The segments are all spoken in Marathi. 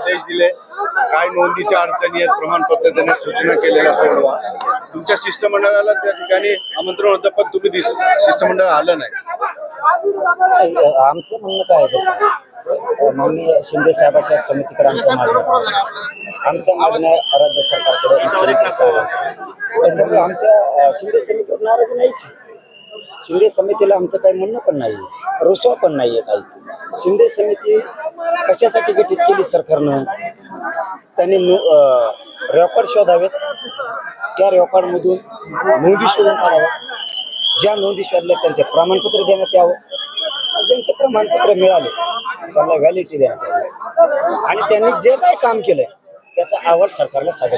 आदेश दिले. काय नोंदीच्या अडचणी आहेत प्रमाणपत्र देण्यास सूचना केलेल्या सोडवा. तुमच्या शिष्टमंडळाला त्या ठिकाणी आमंत्रण होतं पण तुम्ही दिस- शिष्टमंडळ आलं नाही. आमचं म्हणणं काय आहे? माननीय शिंदे साहेबाच्या समितीकडे आमचं मागणं आमचं मागणं राज्य सरकारकडे त्याच्यामुळे आमच्या शिंदे समितीवर नाराज नाहीच शिंदे समितीला आमचं काही म्हणणं पण नाही रुसवा पण नाही आहे काही. शिंदे समिती कशासाठी गठीत केली सरकारनं? त्यांनी रेकॉर्ड शोधावेत. त्या रेकॉर्डमधून नोंदी शोधून काढाव्या. ज्या नोंदी शोधल्या त्यांचे प्रमाणपत्र देण्यात यावं. ज्यांचे प्रमाणपत्र मिळाले त्यांना व्हॅलिडिटी देण्यात यावी. आणि त्यांनी जे काय काम केलंय त्याचा अहवाल सरकारला सादर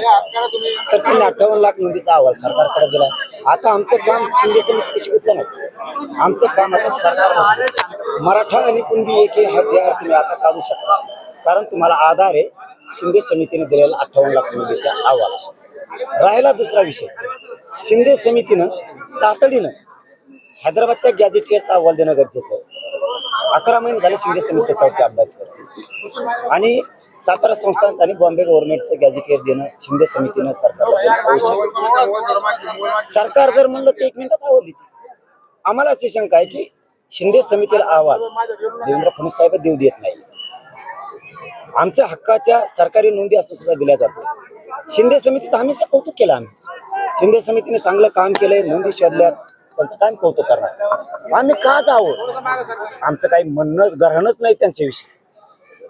तर त्यांनी अठ्ठावन्न लाख नोंदीचा अहवाल सरकारकडे दिला आता आमचं काम शिंदे समिती कशी घेतलं नाही आमचं काम आता सरकार मराठा आणि कुणबी एक हा जे आर तुम्ही आता काढू शकता. कारण तुम्हाला आधार आहे शिंदे समितीने दिलेला अठ्ठावन्न लाख नोंदीचा अहवाल. राहिला दुसरा विषय. शिंदे समितीनं तातडीनं हैदराबादच्या गॅझेटियरचा अहवाल देणं गरजेचं आहे. अकरा महिने झाले शिंदे समिती त्याच्यावरती अभ्यास करते. आणि सातारा संस्थांचं आणि बॉम्बे गव्हर्नमेंटचं गॅझेटियर देणं शिंदे समितीनं सरकारला देणं आवश्यक सरकार जर म्हणलं तर एक मिनिटात अहवाल देते आम्हाला अशी शंका आहे की शिंदे समितीला अहवाल देवेंद्र फडणवीस साहेब देऊ देत नाही. आमच्या हक्काच्या सरकारी नोंदी असं सुद्धा दिल्या जातो शिंदे समितीचं हमेशा कौतुक केलं आम्ही. शिंदे समितीने चांगलं काम केलंय नोंदी शोधल्यात त्यांचं काय कौतुक करणार? आम्ही का जावं? आमचं काही म्हणणं ग्रहणच नाही त्यांच्याविषयी.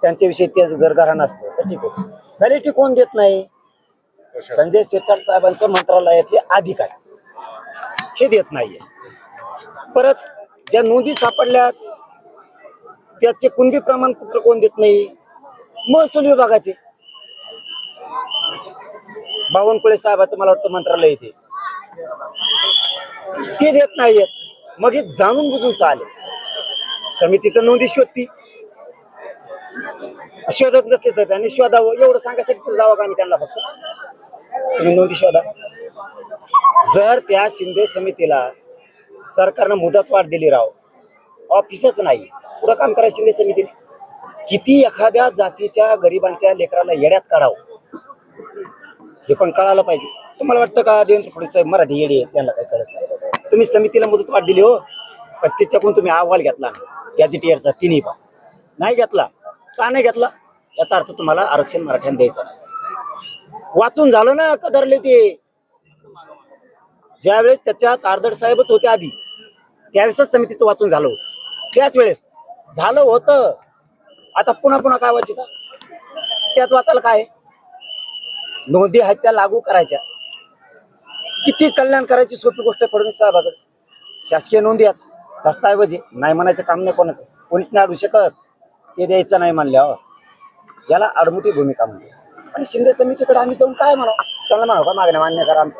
त्यांच्याविषयी ते जर ग्रहण असतं तर ठीक आहे व्हॅलिटी कोण देत नाही? संजय शिरसाट साहेबांचं मंत्रालयातले अधिकारी. हे देत नाहीये. परत ज्या नोंदी सापडल्या त्याचे कुणबी प्रमाणपत्र कोण देत नाही? महसूल विभागाचे. बावनकुळे साहेबाचं मला वाटतं मंत्रालय येते. ते देत नाहीयेत. मग हे जाणून बुजून चालेल. समिती तर नोंदी शोधती. शोधत नसले तर त्यांनी शोधावं. एवढं सांगायसाठी तर जावं का आम्ही त्यांना फक्त? तुम्ही नोंदी शोधा. जर त्या शिंदे समितीला सरकारनं मुदत वाढ दिली राव. ऑफिसच नाही. पुढं काम करायचं शिंदे समितीने. किती एखाद्या जातीच्या गरिबांच्या लेकराला येड्यात काढावं? हे पण कळालं पाहिजे. तुम्हाला वाटतं का देवेंद्र फडणवीस मराठी येडी आहे त्यांना काही कळत नाही. तुम्ही समितीला मुदत वाढ दिली हो. पण त्याच्याकडून तुम्ही अहवाल घेतला गॅझेटियरचा तिन्ही पण. नाही घेतला. का नाही घेतला? याचा अर्थ तुम्हाला आरक्षण मराठ्यांना द्यायचं वाचून झालं ना कदरले ते. ज्यावेळेस त्याच्यात कारदड साहेबच होते आधी त्यावेळेसच समितीचं वाचून झालं होतं. त्याच वेळेस झालं होतं. आता पुन्हा पुन्हा काय वाचित त्यात वाचायला काय नोंदी आहेत त्या लागू करायच्या. किती कल्याण करायची सोपी गोष्ट आहे फडणवीस साहेबाकडे? शासकीय नोंदी आहेत. दस्ताऐवजी नाही म्हणायचं काम नाही कोणाचं. कोणीच नाही अडू शकत. ते द्यायचं नाही म्हणल्यावर याला आडमुठी भूमिका म्हणते आणि शिंदे समितीकडे आम्ही जाऊन काय म्हणा त्यांना म्हणा का मागण्या मान्य करा आमचं.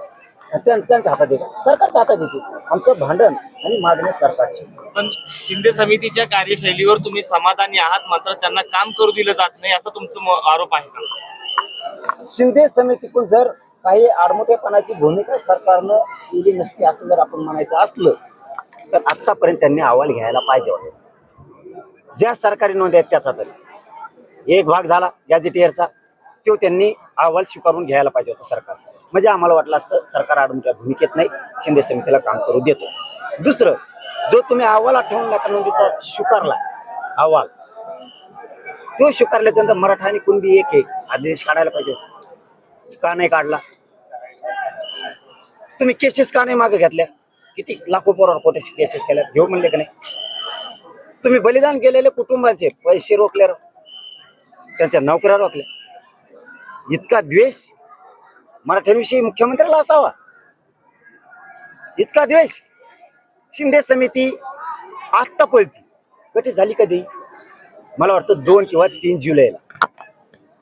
त्यांच्या हातात येते सरकारच्या हातात येते आमचं भांडण आणि मागण्या सरकारची पण शिंदे समितीच्या कार्यशैलीवर तुम्ही समाधानी आहात मात्र त्यांना काम करू दिलं जात नाही असं तुमचं आरोप आहे का? शिंदे समितीकडून जर काही आडमोठेपणाची भूमिका सरकारनं केली नसती असं जर आपण म्हणायचं असलं तर आतापर्यंत त्यांनी अहवाल घ्यायला पाहिजे होते. ज्या सरकारी नोंदी आहेत त्याचा तरी. एक भाग झाला गॅझेटियरचा तो त्यांनी अहवाल स्वीकारून घ्यायला पाहिजे होता सरकार म्हणजे आम्हाला वाटलं असतं सरकार आडमोठ्या भूमिकेत नाही शिंदे समितीला काम करू देतो. दुसरं जो तुम्ही अहवाल अठ्ठावन्न लाख नोंदीचा स्वीकारला अहवाल. तो स्वीकारल्याच्या मराठा आणि कुणबी एक आहे आदेश काढायला पाहिजे होता. का नाही काढला? तुम्ही केसेस का नाही मागे घेतल्या? किती लाखो पोरावर कोठे केसेस केल्या घेऊ म्हणले का नाही? तुम्ही बलिदान केलेले कुटुंबाचे पैसे रोखले त्यांच्या नोकऱ्या रोखल्या. इतका द्वेष. मराठ्यांविषयी मुख्यमंत्र्याला असावा. इतका द्वेष. शिंदे समिती आत्ता पळती. गठीत झाली कधी? मला वाटतं दोन किंवा तीन जुलैला.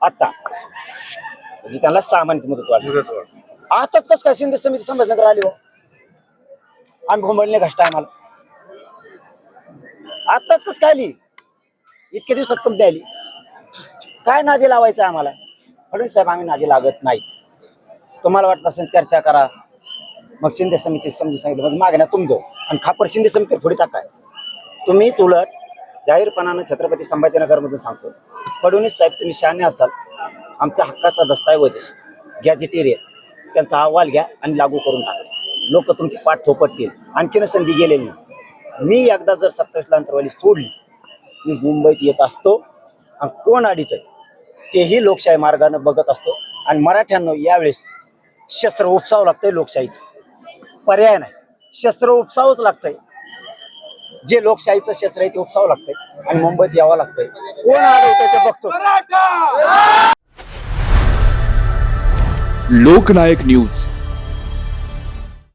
आता म्हणजे त्यांना सहा महिन्याची मुदत मुदतवाढ. आताच कसं काय शिंदे समिती संभाजीनगर आली हो? आम्ही घुमडले घास टायमाला. आताच कसं काय आली? इतक्या दिवसात कधी आली. काय नादी लावायचं आम्हाला? फडणवीस साहेब आम्ही नादी लागत नाही तुम्हाला वाटत असेल चर्चा करा. मग शिंदे समिती समजून सांगितलं म्हणजे मागण्या तुमचं. आणि खापर शिंदे समिती थोडी टाकाय तुम्हीच उलट जाहीरपणानं छत्रपती संभाजीनगरमधून सांगतो. फडणवीस साहेब तुम्ही शहाणे असाल. आमच्या हक्काचा दस्तऐवज गॅजेटेरियन त्यांचा अहवाल घ्या आणि लागू करून टाका. लोक तुमची पाठ थोपटतील. आणखीन संधी गेलेली नाही. मी एकदा जर सत्तावीसला अंतरवाली सोडली मी मुंबईत येत असतो आणि कोण अडीत तेही लोकशाही मार्गानं बघत असतो. आणि मराठ्यांना यावेळेस शस्त्र उपसावं लागतंय लोकशाहीचं. पर्याय नाही. शस्त्र उपसावंच लागतंय. जे लोकशाहीचं शस्त्र आहे ते उपसावं लागतंय आणि मुंबईत यावं लागतंय. कोण अडवतंय ते बघतो. लोकनायक न्यूज.